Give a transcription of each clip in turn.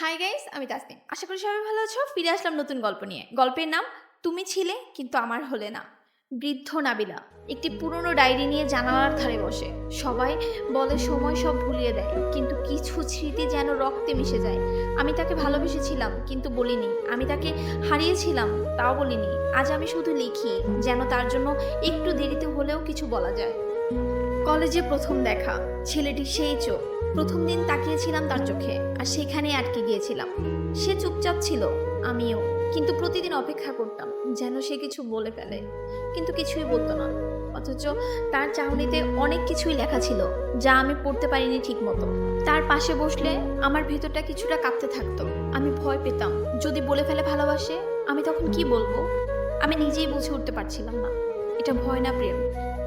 Hi guys আমি তাসনিম আশা করি সবাই ভালো আছো। ফিরে আসলাম নতুন গল্প নিয়ে। গল্পের নাম, তুমি ছিলে, কিন্তু আমার হলে না। বৃদ্ধ নাবিলা, একটি পুরনো ডায়েরি নিয়ে জানালার ধারে বসে। সবাই বলে, সময় সব ভুলিয়ে দেয়, কিন্তু কিছু স্মৃতি যেন রক্তে মিশে যায়। আমি তাকে ভালোবেসেছিলাম, কিন্তু বলিনি। আমি তাকে হারিয়েছিলাম, তাও বলিনি। আজ আমি শুধু লিখি, যেন তার জন্য একটু দেরিতে হলেও কিছু বলা যায়। কলেজে প্রথম দেখা, ছেলেটি সেই চোখ। প্রথম দিন তাকিয়েছিলাম তার চোখে, আর সেখানেই আটকে গিয়েছিলাম। সে চুপচাপ ছিল, আমিও, কিন্তু প্রতিদিন অপেক্ষা করতাম যেন সে কিছু বলে ফেলে। কিন্তু কিছুই বলতো না, অথচ তার চাহনিতে অনেক কিছুই লেখা ছিল, যা আমি পড়তে পারিনি ঠিক মতো তার পাশে বসলে আমার ভেতরটা কিছুটা কাঁপতে থাকতো। আমি ভয় পেতাম, যদি বলে ফেলে ভালোবাসে, আমি তখন কি বলব? আমি নিজেই বুঝে উঠতে পারছিলাম না। এটা ভয় না প্রেম।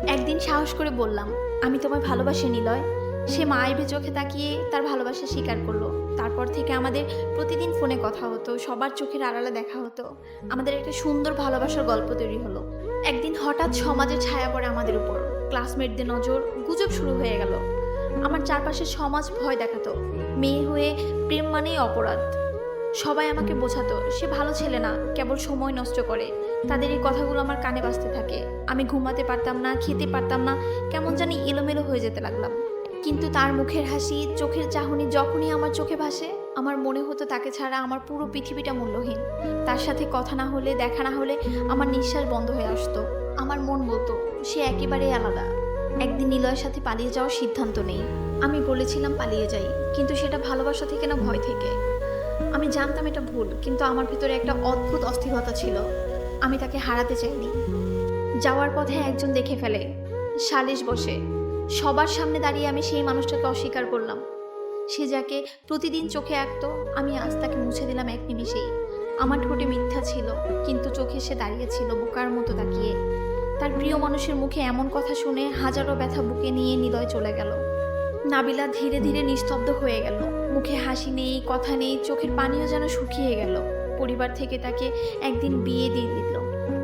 একদিন সাহস করে বললাম, আমি তোমায় ভালোবাসি নিলয়। সে মায়ের চোখে তাকিয়ে তার ভালোবাসা স্বীকার করল। তারপর থেকে আমাদের প্রতিদিন ফোনে কথা হতো, সবার চোখের আড়ালে দেখা হতো। আমাদের একটা সুন্দর ভালোবাসার গল্প তৈরি হলো। একদিন হঠাৎ সমাজের ছায়া পড়ে আমাদের উপর। ক্লাসমেটদের নজর গুজব শুরু হয়ে গেল। আমার চারপাশে সমাজ ভয় দেখাতো। মেয়ে হয়ে প্রেম মানেই অপরাধ। সবাই আমাকে বোঝাতো, সে ভালো ছেলে না, কেবল সময় নষ্ট করে। তাদের এই কথাগুলো আমার কানে বাজতে থাকে। আমি ঘুমাতে পারতাম না, খেতে পারতাম না, কেমন জানি এলোমেলো হয়ে যেতে লাগলাম। কিন্তু তার মুখের হাসি, চোখের চাহনি যখনই আমার চোখে ভাসে, আমার মনে হতো তাকে ছাড়া আমার পুরো পৃথিবীটা মূল্যহীন। তার সাথে কথা না হলে, দেখা না হলে আমার নিঃশ্বাস বন্ধ হয়ে আসতো। আমার মন বলতো, সে একেবারেই আলাদা। একদিন নিলয়ের সাথে পালিয়ে যাওয়ার সিদ্ধান্ত নেই। আমি বলেছিলাম পালিয়ে যাই, কিন্তু সেটা ভালোবাসা থেকে না ভয় থেকে। আমি জানতাম এটা ভুল, কিন্তু আমার ভিতরে একটা অদ্ভুত অস্থিরতা ছিল। আমি তাকে হারাতে চাইনি। যাওয়ার পথে একজন দেখে ফেলে, সালিশ বসে। সবার সামনে দাঁড়িয়ে আমি সেই মানুষটাকে অস্বীকার করলাম। সে যাকে প্রতিদিন চোখে আঁকতো, আমি আজ তাকে মুছে দিলাম এক নিমিষেই। আমার ঠোঁটে মিথ্যা ছিল, কিন্তু চোখে সে দাঁড়িয়েছিল বোকার মতো তাকিয়ে। তার প্রিয় মানুষের মুখে এমন কথা শুনে হাজারো ব্যথা বুকে নিয়ে নিদয় চলে গেল। নাবিলা ধীরে ধীরে নিস্তব্ধ হয়ে গেল। মুখে হাসি নেই, কথা নেই, চোখের পানিও যেন শুকিয়ে গেল। পরিবার থেকে তাকে একদিন বিয়ে দিয়ে দিল।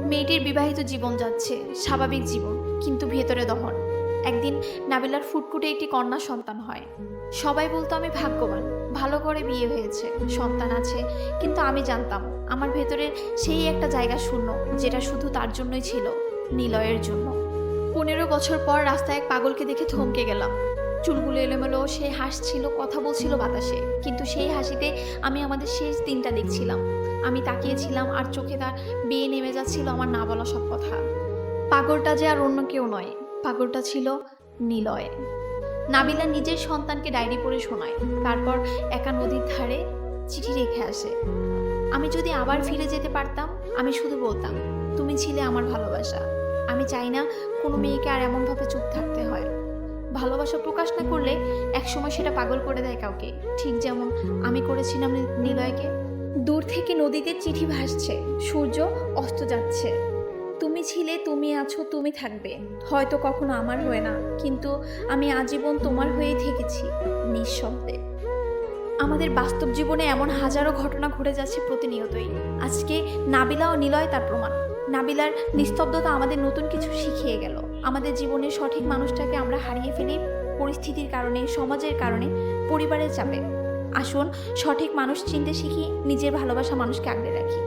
মেয়েটির বিবাহিত জীবন যাচ্ছে, স্বাভাবিক জীবন, কিন্তু ভেতরে দহন। একদিন নাবিলার ফুটফুটে একটি কন্যা সন্তান হয়। সবাই বলতো, আমি ভাগ্যবান, ভালো করে বিয়ে হয়েছে, সন্তান আছে, কিন্তু আমি জানতাম, আমার ভেতরে সেই একটা জায়গা শূন্য, যেটা শুধু তার জন্যই ছিল, নিলয়ের জন্য। পনেরো বছর পর রাস্তায় এক পাগলকে দেখে থমকে গেলাম। চুলগুলো এলোমেলো সে হাসছিল কথা বলছিল বাতাসে। কিন্তু সেই হাসিতে আমি আমাদের শেষ দিনটা দেখছিলাম। আমি তাকিয়েছিলাম আর চোখে তার বেয়ে নেমে যাচ্ছিল আমার না বলা সব কথা। পাগলটা যে আর অন্য কেউ নয়। পাগলটা ছিল নিলয়। নাবিলা নিজের সন্তানকে ডায়েরি পড়ে শোনায়। তারপর একা নদীর ধারে চিঠি রেখে আসে। আমি যদি আবার ফিরে যেতে পারতাম, আমি শুধু বলতাম, তুমি ছিলে আমার ভালোবাসা। আমি চাই না কোনো মেয়েকে আর এমনভাবে চুপ থাকতে হয়। ভালোবাসা প্রকাশ না করলে একসময় সেটা পাগল করে দেয় কাউকে। ঠিক যেমন আমি করেছিলাম নিলয়কে। দূর থেকে নদীতে চিঠি ভাসছে, সূর্য অস্ত যাচ্ছে। তুমি ছিলে, তুমি আছো, তুমি থাকবে। হয়তো কখনো আমার হয়ে না, কিন্তু আমি আজীবন তোমার হয়েই থেকেছি, নিঃশব্দে। আমাদের বাস্তব জীবনে এমন হাজারো ঘটনা ঘটে যাচ্ছে প্রতিনিয়তই। আজকে নাবিলা ও নিলয় তার প্রমাণ। নাবিলার নিস্তব্ধতা আমাদের নতুন কিছু শিখিয়ে গেল। আমাদের জীবনে সঠিক মানুষটাকে আমরা হারিয়ে ফেলি পরিস্থিতির কারণে, সমাজের কারণে, পরিবারের চাপে। আসুন, সঠিক মানুষ চিনতে শিখি, নিজের ভালোবাসা মানুষকে আগলে রাখি।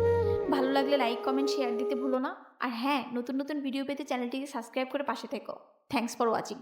ভালো লাগলে লাইক কমেন্ট শেয়ার দিতে ভুলো না। আর হ্যাঁ নতুন নতুন ভিডিও পেতে চ্যানেলটিকে সাবস্ক্রাইব করে পাশে থেকো। Thanks for watching